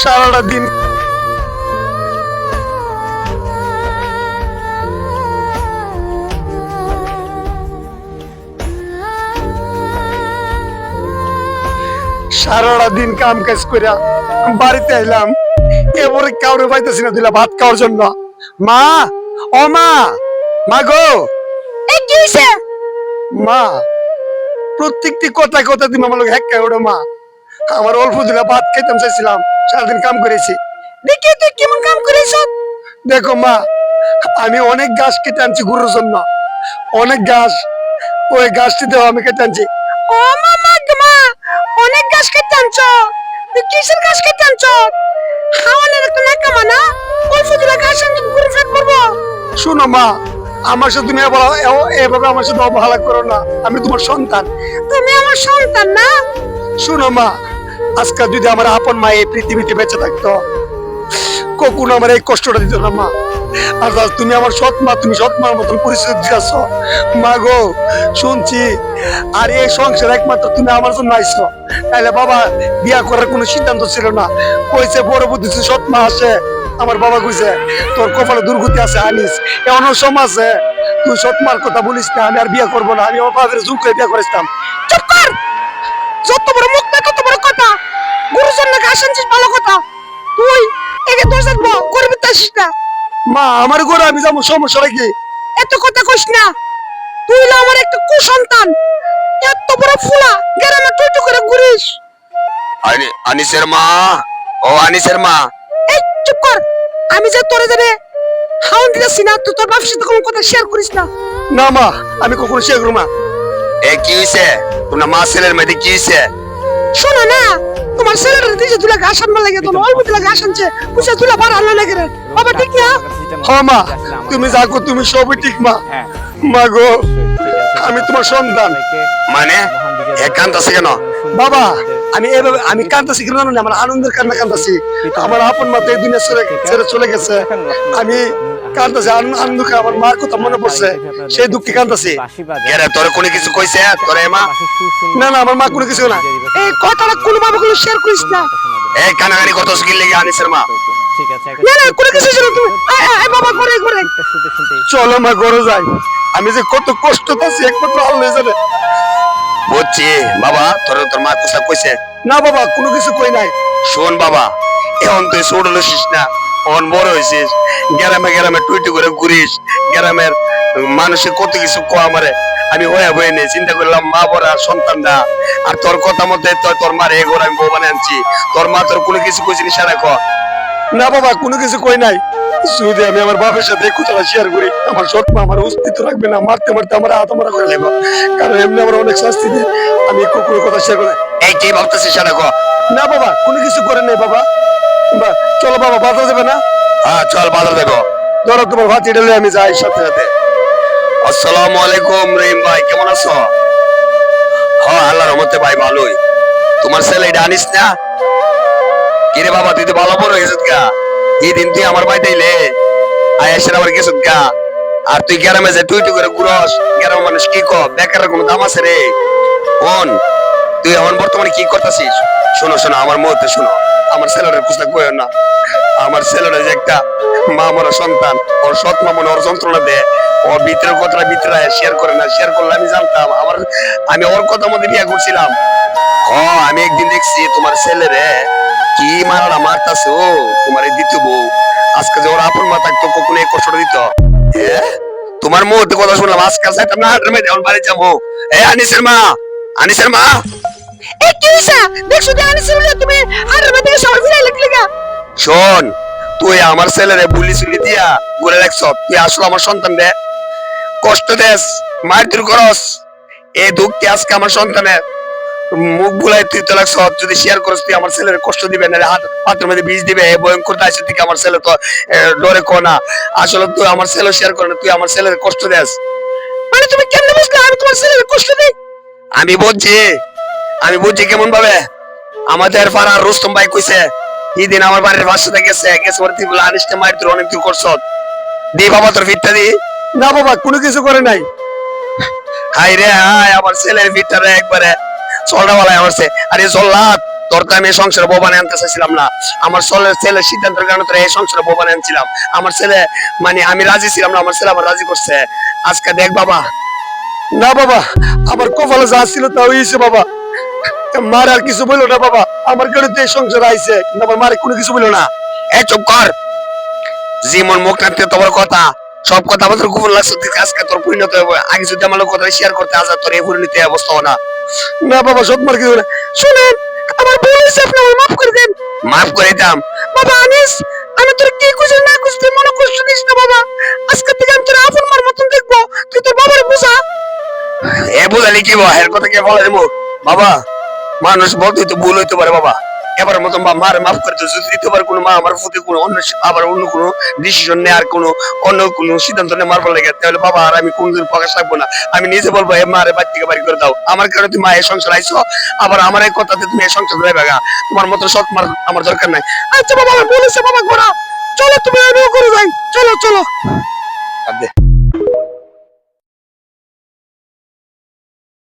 সারাটা দিন সারাটা দিন কাম কাজ কইরা বাড়িতে আইলাম। এবারে কাউরে পাইতেছি না দিলা ভাত খাওয়ার জন্য। মা ও মা মা গো। মা প্রত্যেকটি কথা কথা তুমি আমার লোক হ্যাক্কা ওড়ো মা। আমার অল্প দিলা ভাত খাইতাম চাইছিলাম। সারাদিন কাম করেছি। দেখি তুই কেমন কাম করিস? দেখো মা আমি অনেক গাছ কেটে আনছি গরুর জন্য। অনেক গাছ ওই গাছটিতেও আমি কেটে আনছি। ও মামা মা অনেক গাছ কেটে আনছ। তুই কিসের গাছ কেটে আনছ? হাওয়ানের একটা নাকামা না? অল্প দিলা গাছ আনছি ঘুরে ফেট করব। শোনো মা আমার সাথে তুমি এ- এভাবে আমার সাথে অবহেলা করো না। আমি তোমার সন্তান। তুমি আমার সন্তান না? শোনো মা আজকাল যদি আমার আপন মা এই পৃথিবীতে বেঁচে থাকতো, কখনো আমার এই কষ্টটা দিত না মা। আর তুমি আমার সৎ মা, তুমি সৎ মার মতন পরিচয় দিয়েছ। মা গো, শুনছি। আর এই সংসার একমাত্র তুমি আমার জন্য আইছো। তাইলে বাবা, বিয়া করার কোনো সিদ্ধান্ত ছিল না। কইছে, বড় বুদ্ধি সৎ মা আসে আমার বাবা কইছে, তোর কপালে দুর্গতি আছে, আনিস। এমন সমাজে তুই সৎ মার কথা বলিস না, আমি আর বিয়া করব না। আমি আমার বাবার জোর করে বিয়া করেছিলাম চুপ কর! যত না গাছ ভালো কথা? তুই একে দোষ দেখব করবি তাসিস না। মা আমার ঘরে আমি যাব সমস্যা নাকি? এত কথা কইস না। তুই হলো আমার একটা কুসন্তান। এত বড় ফুলা গ্রামে টুটু করে ঘুরিস। আনি- আনিসের মা ও আনিসের মা। এই চুপ কর। আমি যে তোরে যাবে হাউন দিতেছি না তুই তোর বাপের সাথে কোনো কথা শেয়ার করিস না। না মা আমি কখনো শেয়ার করব না। এ কি হইছে? তোমার মা ছেলের মেয়েদের কি হইছে? শোনো না তোমার ছেলেটা দিয়েছে তুলা ঘাস আনবার লাগে তোমার অল্প তুলা ঘাস আনছে বুঝছে তুলা বার আনলো লাগে রে? বাবা ঠিক না? হ মা তুমি যাকো তুমি সবই ঠিক মা। মা গো আমি তোমার সন্তান। মানে একান্ত আছে কেন? বাবা আমি এভাবে আমি কান্দাছি কেন না আমার আনন্দের কান্না কান্দাছি। আমার আপন মা তো এই দুনিয়া ছেড়ে ছেড়ে চলে গেছে। আমি কান্দাছি আনন্দ করে আমার মার কথা মনে পড়ছে। সেই দুঃখে কান্দাছি। এরে তোর কোনো কিছু কইছে তোর মা না না আমার মা কোনো কিছু না। এই কথাটা কোনো বাবা কোনো শেয়ার করিস না। এই কানাকানি কত স্কিল লেগে আনিসের মা। ঠিক আছে না কোনো কিছু তুমি। বাবা ঘরে ঘরে। চলো মা ঘরে যাই। আমি যে কত কষ্ট পাচ্ছি একমাত্র আল্লাহ জানে। বুঝছি। বাবা তোর মা কথা কইছে? না বাবা কোনো কিছু কই নাই। শোন বাবা এখন তুই ছোট না এখন বড় হয়েছিস গ্রামে গ্রামে টুইটি করে ঘুরিস গ্রামের মানুষে কত কিছু কো মারে আমি হয়ে হয়ে নেই চিন্তা করলাম মা বড় আর সন্তান না। আর তোর কথা মধ্যে তো তোর মার এ ঘর আমি বউ বানিয়ে আনছি। তোর মা তোর কোনো কিছু কইছিস সারা ক না বাবা কোনো কিছু কই নাই। যদি আমি আমার বাপের সাথে কথাটা শেয়ার করি আমার মা আমার অস্তিত্ব রাখবে না মারতে মারতে আমার হাত মারা করে নেব। কারণ এমনি আমার অনেক শাস্তি দিয়ে আমি কুকুরের কথা শেয়ার করি এই কি ভাবতেছিস ক? না বাবা কোনো কিছু করে নেই বাবা। বা চলো বাবা বাধা দেবে না? হ্যাঁ চল বাজার দেবো ধরো তোমার ভাত এটালে আমি যাই সাথে সাথে। আসসালামু আলাইকুম রহিম ভাই কেমন আছো? হ্যাঁ আল্লাহর রহমতে ভাই ভালোই। তোমার ছেলে এটা আনিস না? কিরে বাবা, তুই তো ভালো বড় গেছিস গা। এই দিন তুই আমার বাড়িতে এলে আয়াসের আবার গেছিস গা। আর তুই গ্রামে যে তুই করে ঘুরস, গ্রামের মানুষ কি ক বেকারের কোনো দাম আছে রে? কোন? তুই এখন বর্তমানে কি করতেছিস? শোনো শোনো, আমার মুহূর্তে শোনো। আমার ছেলেটার কুস্তা কইও না। আমার ছেলেটা যে একটা মা মরা সন্তান, ওর সৎ মা মনে ওর যন্ত্রণা দেয়। ও ভিতরের কথাটা ভিতরে শেয়ার করে না শেয়ার করলে আমি জানতাম। আমার, আমি ওর কথা মধ্যে বিয়ে করছিলাম। হ, আমি একদিন দেখছি তোমার ছেলেরে কি মারাটা মারতাছে তোমার এই দ্বিতীয় বউ। আজকে যে ওর আপন মা থাকতো কখনো এই কষ্টটা দিত। হ্যাঁ? তোমার মুহূর্তে কথা শুনলাম, আজকাল সাইতাম না হাটের মেয়েদের বাড়ি যাব। এ আনিসের মা আনিসের মা! এই কি হইছে? দেখছ যে আনিস বলে তুমি আর মধ্যে সবাই ফিরে লাগলি গা শোন তুই আমার ছেলেরে বুলি চুলি দিয়া ঘুরে রাখছ তুই আসলে আমার সন্তান রে। কষ্ট দেস মারধর করস এই দুঃখটি আজকে আমার সন্তানের। মুখ বুলাই তুই তো লাগছ যদি শেয়ার করস তুই আমার ছেলের কষ্ট দিবে না হাত মধ্যে বীজ দিবে এই ভয়ঙ্কর দায়িত্ব থেকে আমার ছেলে তো ডরে আসলে তুই আমার ছেলে শেয়ার করে না তুই আমার ছেলের কষ্ট দেস। মানে তুমি কেমনে বুঝলে আমি তোমার ছেলের কষ্ট দিই? আমি বুঝছি। আমি বুঝছি কেমন ভাবে। আমাদের পাড়ার রুস্তম ভাই কইছে দিন আমার বাড়ির বাসাতে গেছে গেছে ওর তুই বলে আনিসটা মায়ের তোর অনেক তুই করছ। দি বাবা তোর ফিটটা দি। না বাবা কোনো কিছু করে নাই। হাই রে হাই আমার ছেলের ফিটটা রে একবারে। চলটা বলাই আমার আরে জল্লাদ তোর তো আমি সংসারে বউ আনতে চাইছিলাম না। আমার ছেলের ছেলের সিদ্ধান্তের কারণে তোর এই সংসারে বউ বানিয়ে আনছিলাম। আমার ছেলে মানে আমি রাজি ছিলাম না আমার ছেলে আমার রাজি করছে। আজকে দেখ বাবা। না বাবা আমার কপালে যা ছিল তা হয়েছে বাবা। মার আর কিছু বলল না বাবা। আমার গাড়িতে সংসার আইছে, কিন্তু আমার মারে কোনো কিছু বলল না। এ চুপ কর। জীবন মুখ নাতে তোমার কথা। সব কথা আমাদের গোপন লাগছে, তুই আজকে তোর পরিণত হবে। আগে যদি আমার কথা শেয়ার করতে আসা তোর এই পরিণতি অবস্থা না। না বাবা সৎ মার কিছু বলে শুনেন, আমার হয়েছে, আপনি আমার মাফ করে দেন। মাফ করে দাম বাবা, আনিস, আমি তোর কি খুঁজে না খুঁজতে মনে কষ্ট নিস না বাবা? আজকে থেকে আমি তোর আপন মার মতন দেখব। তুই তোর বাবার বোঝা। এ বুঝালি কি বা কথা কে বলে বাবা মানুষ বলতে তো ভুল হইতে পারে বাবা। এবার মতন বা মার মাফ করে। যদি দ্বিতীয়বার কোনো মা আমার প্রতি কোনো অন্য আবার অন্য কোনো ডিসিশন নেয় আর কোনো অন্য কোনো সিদ্ধান্ত নেই মারবার লাগে, তাহলে বাবা আর আমি কোনদিন প্রকাশ রাখব না। আমি নিজে বলব, এ মারে, বাড়ি থেকে বাড়ি করে দাও। আমার কারণে তুমি মা এই সংসার আইছো, আবার আমার এই কথাতে তুমি এই সংসার গা। তোমার মতো সৎ মার আমার দরকার নাই। আচ্ছা বাবা হয়েছে বাবা ঘোরা চলো তুমি আমিও করে যাই। চলো চলো।